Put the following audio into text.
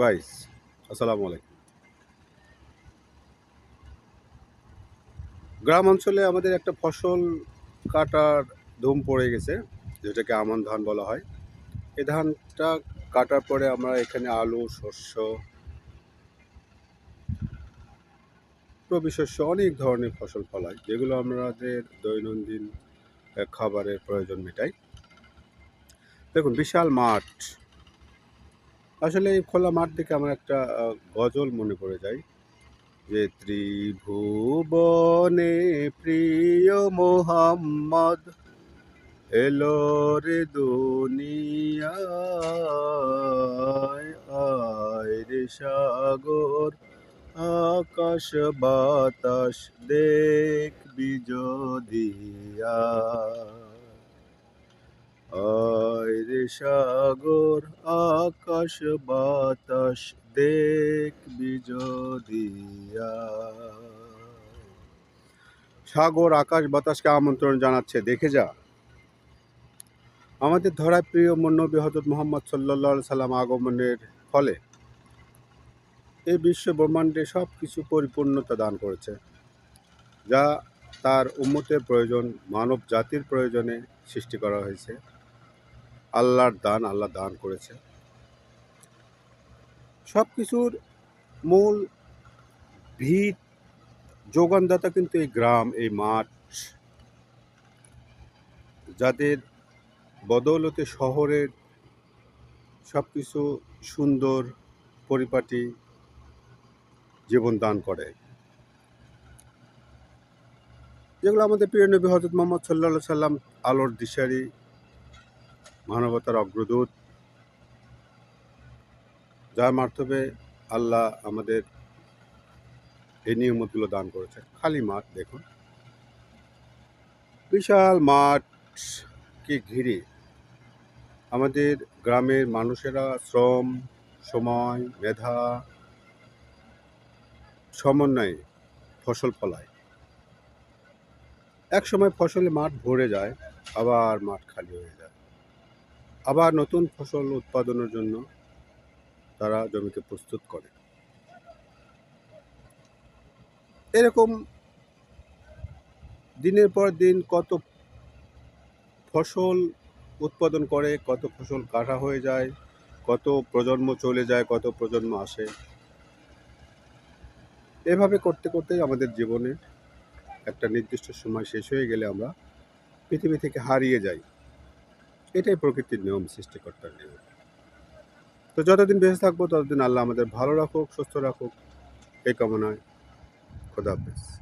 Guys আসসালামু আলাইকুম। গ্রাম অঞ্চলে আমাদের একটা ফসল কাটার ধুম পড়ে গেছে, যেটাকে আমন ধান বলা হয়। এই ধানটা কাটার পরে আমরা এখানে আলু, শস্য রবি শস্য অনেক ধরনের ফসল ফলাই, যেগুলো আমাদের দৈনন্দিন খাবারের প্রয়োজন মেটাই দেখুন, বিশাল মাঠ। আসলে এই খোলা মাঠ দেখে আমার একটা গজল মনে পড়ে যায়। যে ত্রিভুবনে প্রিয় মোহাম্মদ, এলো রে দুনিয়ায় রে সাগর, আকাশ বাতাস দেখবি রে সাগর, আকাশ, বাতাস দেখবি যদিয়া সাগর, আকাশ, বাতাসকে আমন্ত্রণ জানাচ্ছে, দেখে যা। আমাদের ধরায় প্রিয় নবী হজরত মোহাম্মদ সাল্লা সাল্লাম আগমনের ফলে এই বিশ্ব ব্রহ্মাণ্ডে সব কিছু পরিপূর্ণতা দান করেছে, যা তার উম্মতের প্রয়োজন মানব জাতির প্রয়োজনে সৃষ্টি করা হয়েছে। আল্লাহর দান, আল্লাহ দান করেছে। সব কিছুর মূল ভিত, যোগানদাতা কিন্তু এই গ্রাম, এই মাঠ। যাদের বদৌলতে শহরের সব কিছু সুন্দর পরিপাটি জীবন দান করে। যেগুলো আমাদের প্রিয় নবী হজরত মোহাম্মদ সাল্লা সাল্লাম আলোর দিশারি মানবতার অগ্রদূত। যার মাধ্যমে আল্লাহ আমাদের এই নিয়মতগুলো দান করেছে খালি মাঠ, দেখুন। বিশাল মাঠকে ঘিরে আমাদের গ্রামের মানুষেরা শ্রম, সময়, মেধা সমন্বয়ে ফসল ফলায়। এক সময় ফসলে মাঠ ভরে যায়, আবার মাঠ খালি হয়ে যায়। আবার নতুন ফসল উৎপাদনের জন্য তারা জমিকে প্রস্তুত করে। এরকম দিনের পর দিন কত ফসল উৎপাদন করে, কত ফসল কাটা হয়ে যায়, কত প্রজন্ম চলে যায়, কত প্রজন্ম আসে। এভাবে করতে করতে আমাদের জীবনে একটা নির্দিষ্ট সময় শেষ হয়ে গেলে আমরা পৃথিবী থেকে হারিয়ে যাই। এটাই প্রকৃতির নিয়ম, সৃষ্টিকর্তার নিয়ম। তো যতদিন বেঁচে থাকব, ততদিন আল্লাহ আমাদের ভালো রাখুক, সুস্থ রাখুক। এই কামনায় খোদা হাফেজ।